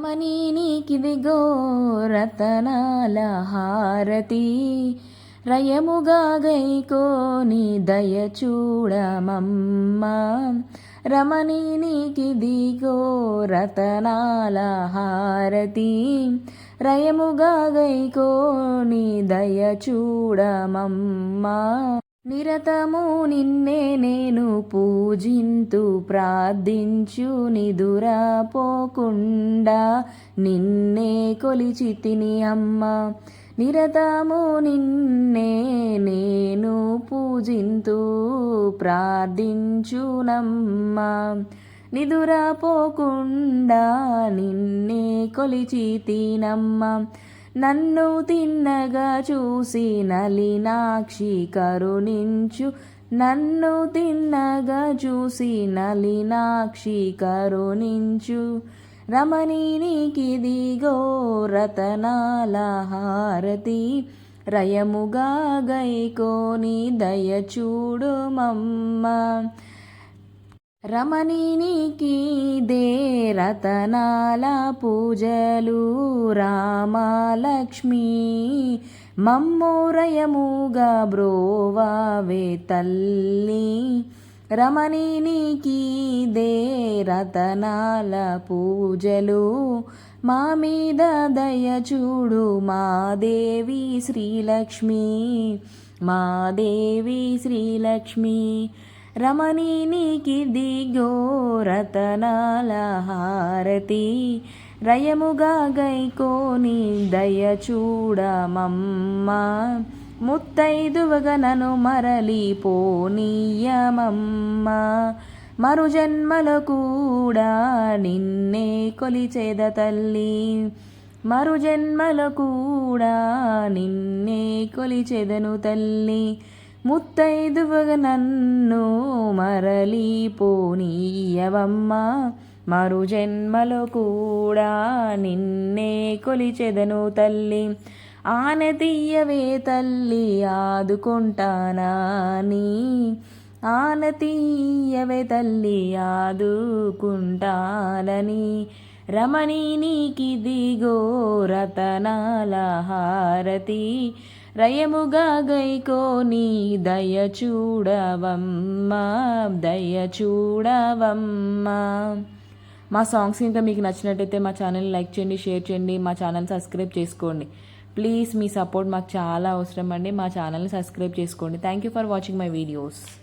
Money నీకిదిగో రతనాల హారతి. రయముగా గైకోని దయ చూడమమ్మ. రమణి నీకిదిగో రతనాల హారతి. రయముగా గైకోని దయచూడమమ్మ నిరతము నిన్నే నేను పూజింతు ప్రార్థించు నిదురా పోకుండా నిన్నే కొలిచితిని అమ్మ. నిరతము నిన్నే నేను పూజింతు ప్రార్థించునమ్మ. నిదురా పోకుండా నిన్నే కొలిచితినమ్మ. నన్ను తిన్నగా చూసి నలినాక్షి కరుణించు. నన్ను తిన్నగా చూసి నలినాక్షి కరుణించు. రమణీనికిదిగో రతనాల హారతి. రయముగా గైకోని దయ చూడుమమ్మ రమణినికి దే రతనాల పూజలు రామలక్ష్మి మమ్మోరయముగా బ్రోవావే తల్లి. రమణినికి దే రతనాల పూజలు మా మీద దయ చూడు మా దేవి శ్రీలక్ష్మి. మా దేవి శ్రీలక్ష్మి రమణి నీకి రతనాల హారతి. రయముగా గైకోని దయ చూడమమ్మ. ముత్తైదువగ నను మరలి పోనీయమమ్మ. మరు జన్మలో కూడా నిన్నే కొలిచేద తల్లి. మరు జన్మలో కూడా నిన్నే కొలిచెదను తల్లి. ముత్తైదువగ నన్ను మరలిపోనీయవమ్మ. మరు జన్మలో కూడా నిన్నే కొలిచెదను తల్లి. ఆనతీయవే తల్లి ఆదుకుంటానా నీ? ఆనతీయవే తల్లి ఆదుకుంటానని రమణి నీకిదిగో రతనాల హారతి రయముగా గైకోని దయ చూడవమ్మా దయ చూడవమ్మా. మా సాంగ్స్ ఇంకా మీకు నచ్చినట్టయితే మా ఛానల్ లైక్ చేయండి షేర్ చేయండి మా ఛానల్ సబ్స్క్రైబ్ చేసుకోండి. ప్లీజ్ మీ సపోర్ట్ మాకు చాలా అవసరం అండి. మా ఛానల్ని సబ్స్క్రైబ్ చేసుకోండి. Thank you for watching my videos